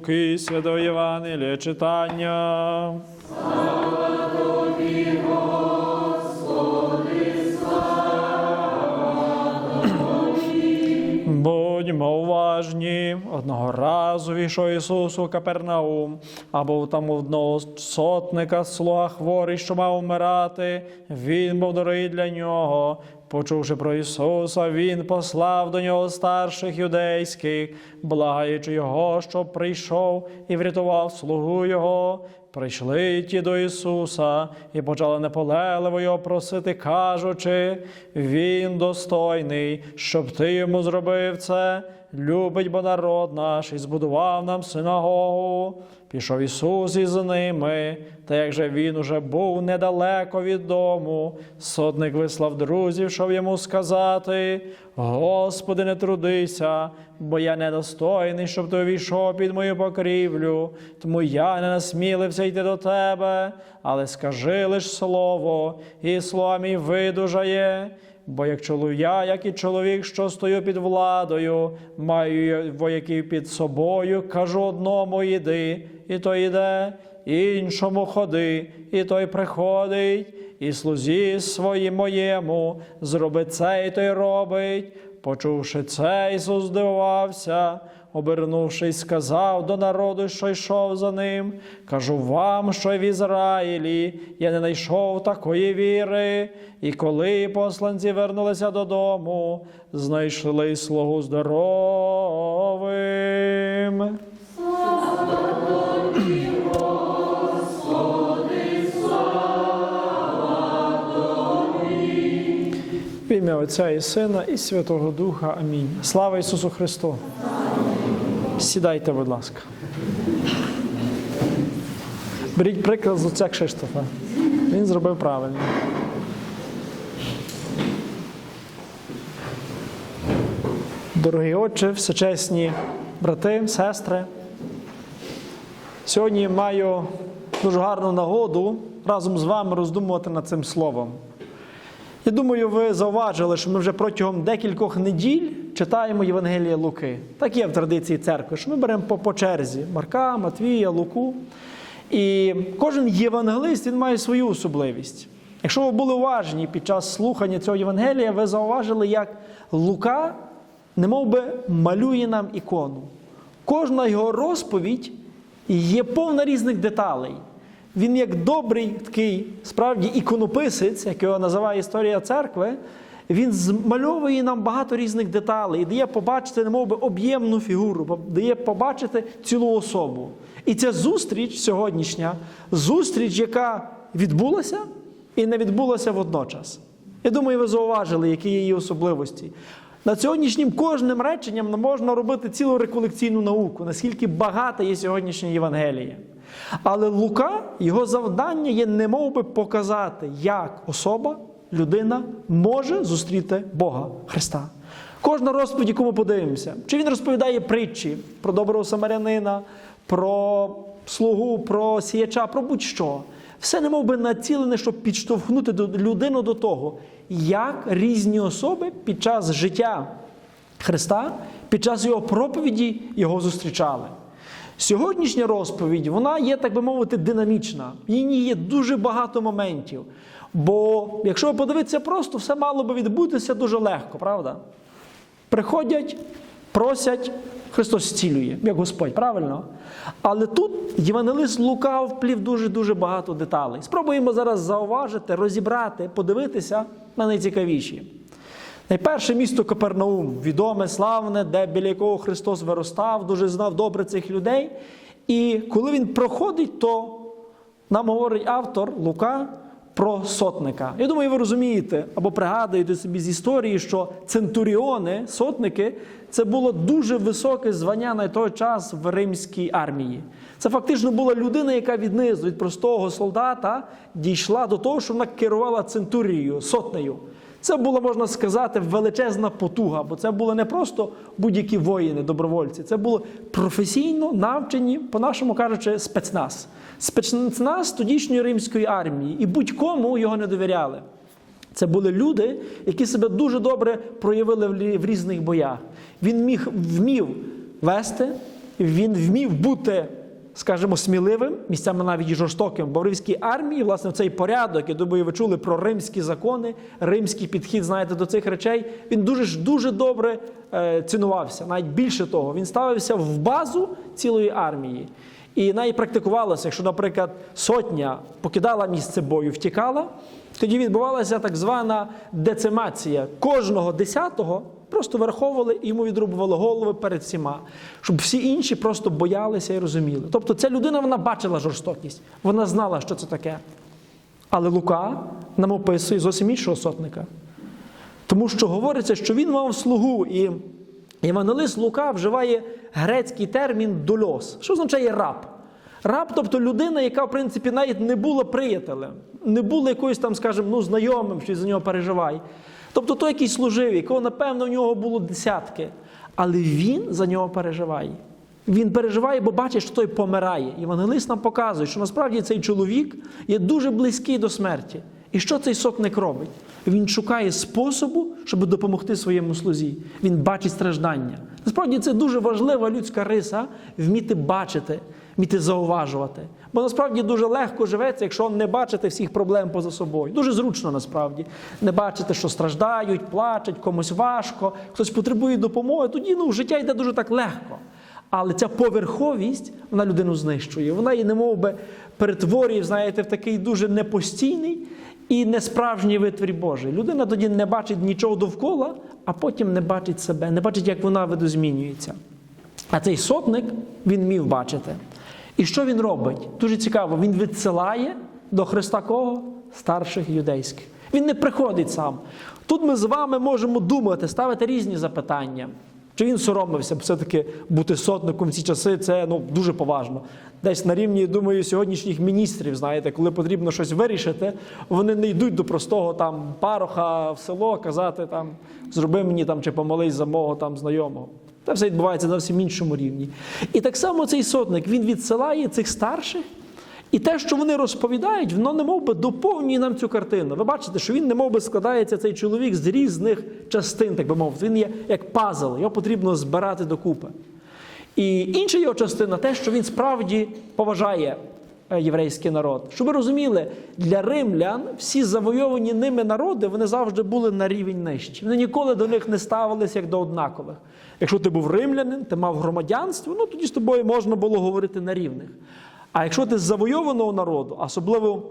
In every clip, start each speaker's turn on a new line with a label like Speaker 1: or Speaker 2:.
Speaker 1: Луки, Святого Євангелія читання. Будьмо уважні. Одного разу війшов Ісус у Капернаум, а був там одного сотника слуга хворий, що мав вмирати. Він був дорогий для нього. Почувши про Ісуса, Він послав до нього старших юдейських, благаючи Його, щоб прийшов і врятував слугу Його. Прийшли ті до Ісуса і почали наполегливо його просити, кажучи, Він достойний, щоб ти йому зробив це. Любить бо народ наш і збудував нам синагогу. Пішов Ісус із ними, та як же він уже був недалеко від дому, сотник вислав друзів, щоб йому сказати: Господи, не трудися, бо я недостойний, щоб ти увійшов під мою покрівлю, тому я не насмілився йти до тебе, але скажи лиш слово, і слово мій видужає. Бо як чоловік, я, як і чоловік, що стою під владою, маю вояків під собою, кажу одному йди, і той іде, іншому ходи, і той приходить, і слузі своїм моєму, зроби це, і той робить. Почувши це, Ісус здивувався, обернувшись, сказав до народу, що йшов за ним. Кажу вам, що в Ізраїлі я не знайшов такої віри. І коли посланці вернулися додому, знайшли слугу здоровим. В ім'я Отця і Сина, і Святого Духа. Амінь. Слава Ісусу Христу! Сідайте, будь ласка. Беріть приклад з отця Кшиштофа. Він зробив правильно. Дорогі отче, всечесні брати, сестри. Сьогодні маю дуже гарну нагоду разом з вами роздумувати над цим словом. Я думаю, ви зауважили, що ми вже протягом декількох неділь читаємо Євангелія Луки. Так є в традиції церкви, що ми беремо по, по черзі Марка, Матвія, Луку. І кожен євангелист він має свою особливість. Якщо ви були уважні під час слухання цього Євангелія, ви зауважили, як Лука немов би малює нам ікону. Кожна його розповідь є повна різних деталей. Він як добрий такий справді іконописець, як його називає історія церкви, він змальовує нам багато різних деталей і дає побачити, немов би, об'ємну фігуру, дає побачити цілу особу. І ця зустріч сьогоднішня, зустріч, яка відбулася і не відбулася водночас. Я думаю, ви зауважили, які є її особливості. Над сьогоднішнім кожним реченням можна робити цілу реколекційну науку, наскільки багата є сьогоднішня Євангелія. Але Лука, його завдання є немов би показати, як особа, людина може зустріти Бога Христа. Кожна розповідь, яку ми подивимося, чи він розповідає притчі про доброго самарянина, про слугу, про сіяча, про будь-що. Все немов би націлене, щоб підштовхнути людину до того, як різні особи під час життя Христа, під час його проповіді його зустрічали. Сьогоднішня розповідь, вона є, так би мовити, динамічна. В ній є дуже багато моментів. Бо, якщо подивитися просто, все мало би відбутися дуже легко, правда? Приходять, просять, Христос зцілює, як Господь, правильно? Але тут Євангелист Лука вплів дуже-дуже багато деталей. Спробуємо зараз зауважити, розібрати, подивитися на найцікавіші. Найперше місто Капернаум, відоме, славне, де біля якого Христос виростав, дуже знав добре цих людей. І коли він проходить, то нам говорить автор Лука про сотника. Я думаю, ви розумієте або пригадуєте собі з історії, що центуріони, сотники, це було дуже високе звання на той час в римській армії. Це фактично була людина, яка віднизу від простого солдата дійшла до того, що вона керувала центурією, сотнею. Це була, можна сказати, величезна потуга, бо це були не просто будь-які воїни, добровольці, це були професійно навчені, по-нашому кажучи, спецназ. Спецназ тодішньої римської армії, і будь-кому його не довіряли. Це були люди, які себе дуже добре проявили в різних боях. Він міг вмів вести, він вмів бути, скажімо, сміливим, місцями навіть і жорстоким. Бо в римській армії, власне, цей порядок, я думаю, ви чули про римські закони, римський підхід, знаєте, до цих речей, він дуже дуже добре е, цінувався. Навіть більше того, він ставився в базу цілої армії. І навіть практикувалося, якщо, наприклад, сотня покидала місце бою, втікала, тоді відбувалася так звана децимація. Кожного десятого просто враховували і йому відрубували голови перед всіма, щоб всі інші просто боялися і розуміли. Тобто ця людина вона бачила жорстокість, вона знала, що це таке. Але Лука нам описує зовсім іншого сотника. Тому що говориться, що він мав слугу, і Євангелист Лука вживає грецький термін дольос, що означає раб. Раб, тобто людина, яка, в принципі, навіть не була приятелем, не була якоюсь там, скажімо, ну, знайомим, що за нього переживає. Тобто той, який служив, якого, напевно, у нього було десятки. Але він за нього переживає. Він переживає, бо бачить, що той помирає. Євангелист нам показує, що насправді цей чоловік є дуже близький до смерті. І що цей сотник робить? Він шукає способу, щоб допомогти своєму слузі. Він бачить страждання. Насправді це дуже важлива людська риса вміти бачити, вміти зауважувати. Бо насправді дуже легко живеться, якщо не бачити всіх проблем поза собою. Дуже зручно насправді. Не бачити, що страждають, плачуть, комусь важко, хтось потребує допомоги. Тоді ну, життя йде дуже так легко. Але ця поверховість вона людину знищує. Вона її немов би перетворює, знаєте, в такий дуже непостійний і несправжній витвір Божий. Людина тоді не бачить нічого довкола, а потім не бачить себе, не бачить, як вона видозмінюється. А цей сотник він міг бачити. І що він робить? Дуже цікаво, він відсилає до Христа кого? Старших юдейських. Він не приходить сам. Тут ми з вами можемо думати, ставити різні запитання. Чи він соромився, все-таки бути сотником в ці часи це ну, дуже поважно. Десь на рівні, думаю, сьогоднішніх міністрів, знаєте, коли потрібно щось вирішити, вони не йдуть до простого там пароха в село казати, там, зроби мені там чи помолись за мого там знайомого. Це все відбувається на зовсім іншому рівні. І так само цей сотник він відсилає цих старших. І те, що вони розповідають, воно не би доповнює нам цю картину. Ви бачите, що він не би складається цей чоловік з різних частин, так би мовити. Він є як пазл, його потрібно збирати докупи. І інша його частина те, що він справді поважає єврейський народ. Щоб ви розуміли, для римлян всі завойовані ними народи вони завжди були на рівень нижчі. Вони ніколи до них не ставилися як до однакових. Якщо ти був римлянин, ти мав громадянство, ну тоді з тобою можна було говорити на рівних. А якщо ти з завойованого народу, особливо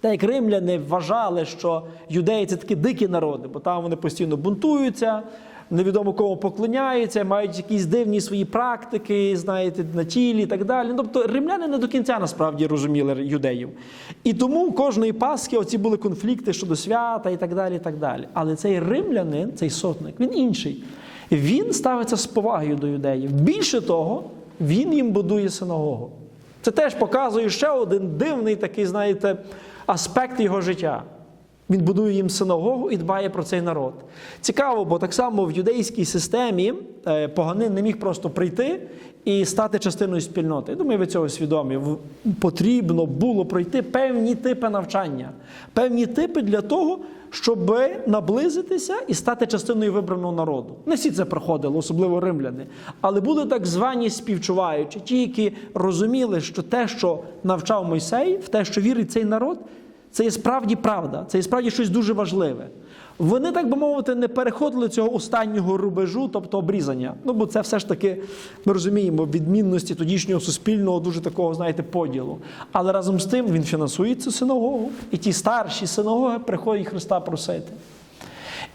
Speaker 1: так як римляни вважали, що юдеї це такі дикі народи, бо там вони постійно бунтуються, невідомо кому поклоняються, мають якісь дивні свої практики, знаєте, на тілі і так далі. Ну, Тобто римляни не до кінця насправді розуміли юдеїв. І тому кожної Пасхи оці були конфлікти щодо свята і так далі. і так далі. Але цей римлянин, цей сотник, він інший. Він ставиться з повагою до юдеїв. Більше того, він їм будує синагогу. Це теж показує ще один дивний такий, знаєте, аспект його життя. Він будує їм синагогу і дбає про цей народ. Цікаво, бо так само в юдейській системі е, поганин не міг просто прийти і стати частиною спільноти. Я думаю, ви цього свідомі. Потрібно було пройти певні типи навчання, певні типи для того, щоб наблизитися і стати частиною вибраного народу. Не всі це проходили, особливо римляни. Але були так звані співчуваючі, ті, які розуміли, що те, що навчав Мойсей, в те, що вірить цей народ, це є справді правда, це є справді щось дуже важливе. Вони, так би мовити, не переходили цього останнього рубежу, тобто обрізання. Ну, бо це все ж таки, ми розуміємо, відмінності тодішнього суспільного, дуже такого, знаєте, поділу. Але разом з тим він фінансує цю синагогу, і ті старші синагоги приходять Христа просити.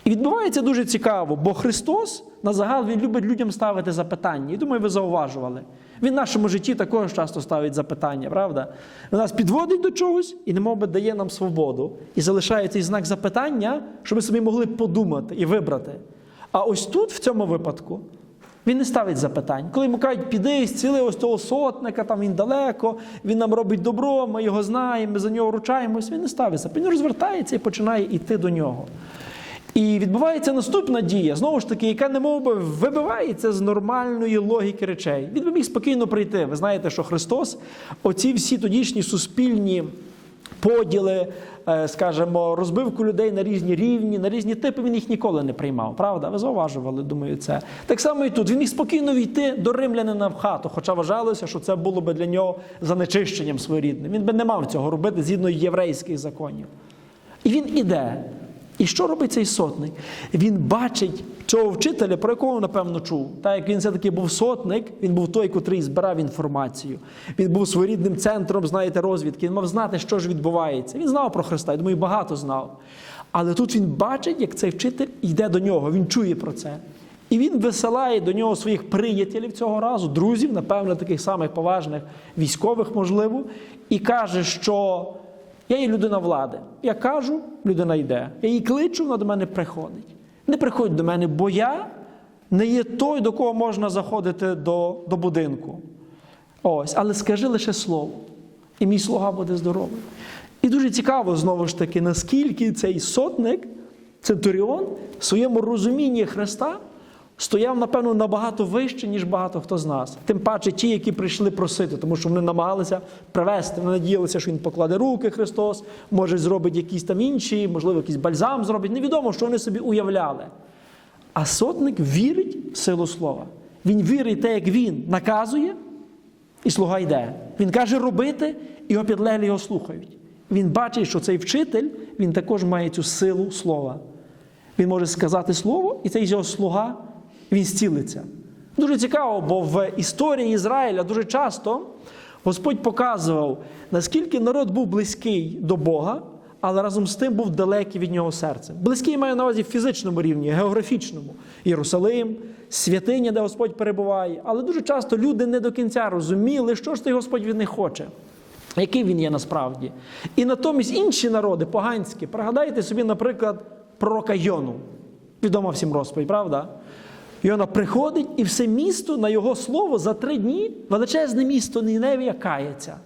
Speaker 1: І відбувається дуже цікаво, бо Христос на загал він любить людям ставити запитання. І думаю, ви зауважували. Він в нашому житті також часто ставить запитання, правда? Він нас підводить до чогось і немов би дає нам свободу. І залишає цей знак запитання, щоб ми собі могли подумати і вибрати. А ось тут, в цьому випадку, він не ставить запитань. Коли йому кажуть, піди, зціли ось того сотника, там він далеко, він нам робить добро, ми його знаємо, ми за нього ручаємось, він не ставить запитань. Він розвертається і починає йти до нього. І відбувається наступна дія, знову ж таки, яка немов би вибивається з нормальної логіки речей. Він би міг спокійно прийти. Ви знаєте, що Христос, оці всі тодішні суспільні поділи, е, скажімо, розбивку людей на різні рівні, на різні типи, він їх ніколи не приймав. Правда? Ви зауважували, думаю, це. Так само і тут. Він міг спокійно війти до римлянина в хату, хоча вважалося, що це було би для нього занечищенням своєрідним. Він би не мав цього робити згідно єврейських законів. І він іде. І що робить цей сотник? Він бачить цього вчителя, про якого напевно чув. Так як він все-таки був сотник, він був той, котрий збирав інформацію. Він був своєрідним центром, знаєте, розвідки. Він мав знати, що ж відбувається. Він знав про Христа, я думаю, багато знав. Але тут він бачить, як цей вчитель йде до нього, він чує про це. І він висилає до нього своїх приятелів цього разу, друзів, напевно, таких самих поважних військових, можливо, і каже, що я є людина влади. Я кажу, людина йде. Я її кличу, вона до мене приходить. Не приходь до мене, бо я не є той, до кого можна заходити до, до будинку. Ось, але скажи лише слово, і мій слуга буде здоровий. І дуже цікаво, знову ж таки, наскільки цей сотник, центуріон, в своєму розумінні Христа стояв, напевно, набагато вище, ніж багато хто з нас. Тим паче ті, які прийшли просити, тому що вони намагалися привести, вони надіялися, що він покладе руки Христос, може зробить якісь там інші, можливо, якийсь бальзам зробить. Невідомо, що вони собі уявляли. А сотник вірить в силу слова. Він вірить те, як він наказує, і слуга йде. Він каже робити, і його підлеглі його слухають. Він бачить, що цей вчитель він також має цю силу слова. Він може сказати слово, і цей його слуга він зцілиться. Дуже цікаво, бо в історії Ізраїля дуже часто Господь показував, наскільки народ був близький до Бога, але разом з тим був далекий від нього серцем. Близький маю на увазі в фізичному рівні, географічному. Єрусалим, святиня, де Господь перебуває. Але дуже часто люди не до кінця розуміли, що ж той Господь від них хоче. Який він є насправді. І натомість інші народи, поганські, пригадайте собі, наприклад, пророка Йону. Відома всім розповідь, правда? Йона приходить, і все місто на його слово за три дні величезне місто Ніневія кається.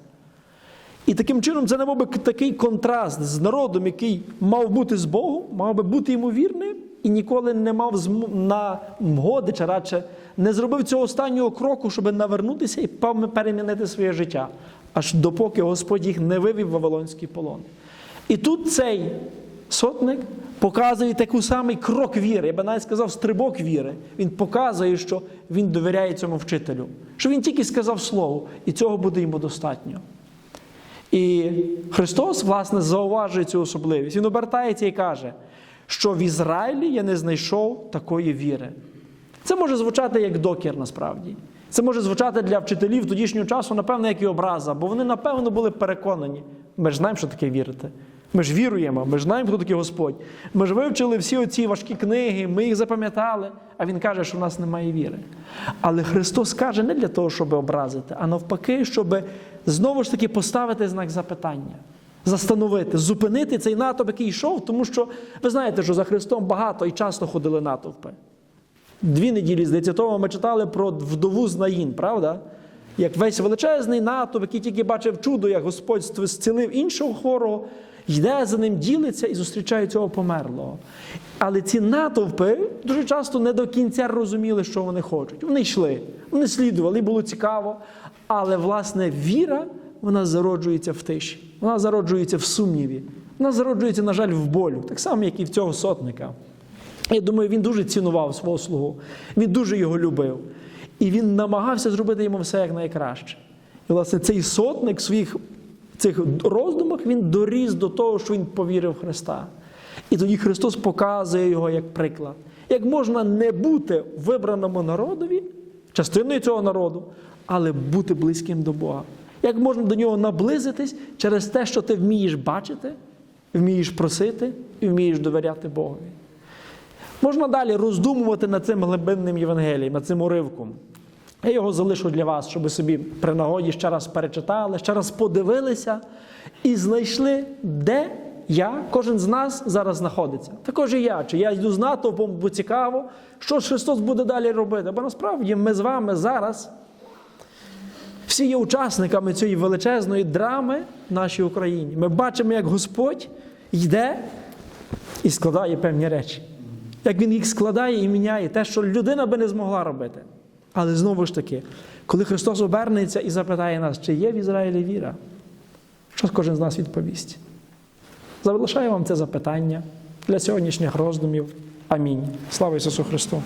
Speaker 1: І таким чином це не був би такий контраст з народом, який мав бути з Богом, мав би бути йому вірним, і ніколи не мав на мгоди, чи радше не зробив цього останнього кроку, щоб навернутися і перемінити своє життя, аж допоки Господь їх не вивів в Вавилонський полон. І тут цей сотник показує такий самий крок віри, я би навіть сказав, стрибок віри. Він показує, що він довіряє цьому вчителю, що він тільки сказав слово, і цього буде йому достатньо. І Христос, власне, зауважує цю особливість. Він обертається і каже, що в Ізраїлі я не знайшов такої віри. Це може звучати як докір насправді. Це може звучати для вчителів тодішнього часу, напевно, як і образа, бо вони, напевно, були переконані. Ми ж знаємо, що таке вірити. Ми ж віруємо, ми ж знаємо, хто такий Господь. Ми ж вивчили всі оці важкі книги, ми їх запам'ятали, а Він каже, що в нас немає віри. Але Христос каже не для того, щоб образити, а навпаки, щоб знову ж таки поставити знак запитання, застановити, зупинити цей натовп, який йшов, тому що ви знаєте, що за Христом багато і часто ходили натовпи. Дві неділі, здається, тому ми читали про вдову з Наїн, правда? Як весь величезний натовп, який тільки бачив чудо, як Господь зцілив іншого хворого, йде за ним, ділиться і зустрічає цього померлого. Але ці натовпи дуже часто не до кінця розуміли, що вони хочуть. Вони йшли, вони слідували, було цікаво. Але, власне, віра, вона зароджується в тиші, вона зароджується в сумніві, вона зароджується, на жаль, в болю, так само, як і в цього сотника. Я думаю, він дуже цінував свого слугу, він дуже його любив. І він намагався зробити йому все як найкраще. І, власне, цей сотник в своїх цих роздумах він доріс до того, що він повірив в Христа. І тоді Христос показує його як приклад. Як можна не бути вибраному народові, частиною цього народу, але бути близьким до Бога. Як можна до нього наблизитись через те, що ти вмієш бачити, вмієш просити і вмієш довіряти Богові. Можна далі роздумувати над цим глибинним Євангелієм, над цим уривком. Я його залишу для вас, щоб ви собі при нагоді ще раз перечитали, ще раз подивилися і знайшли, де я, кожен з нас зараз знаходиться. Також і я. Чи я йду з натовпом, бо цікаво, що ж Христос буде далі робити. Бо насправді ми з вами зараз всі є учасниками цієї величезної драми в нашій Україні. Ми бачимо, як Господь йде і складає певні речі. Як Він їх складає і міняє, те, що людина би не змогла робити. Але знову ж таки, коли Христос обернеться і запитає нас, чи є в Ізраїлі віра, Що кожен з нас відповість? Залишаю вам це запитання для сьогоднішніх роздумів. Амінь. Слава Ісусу Христу!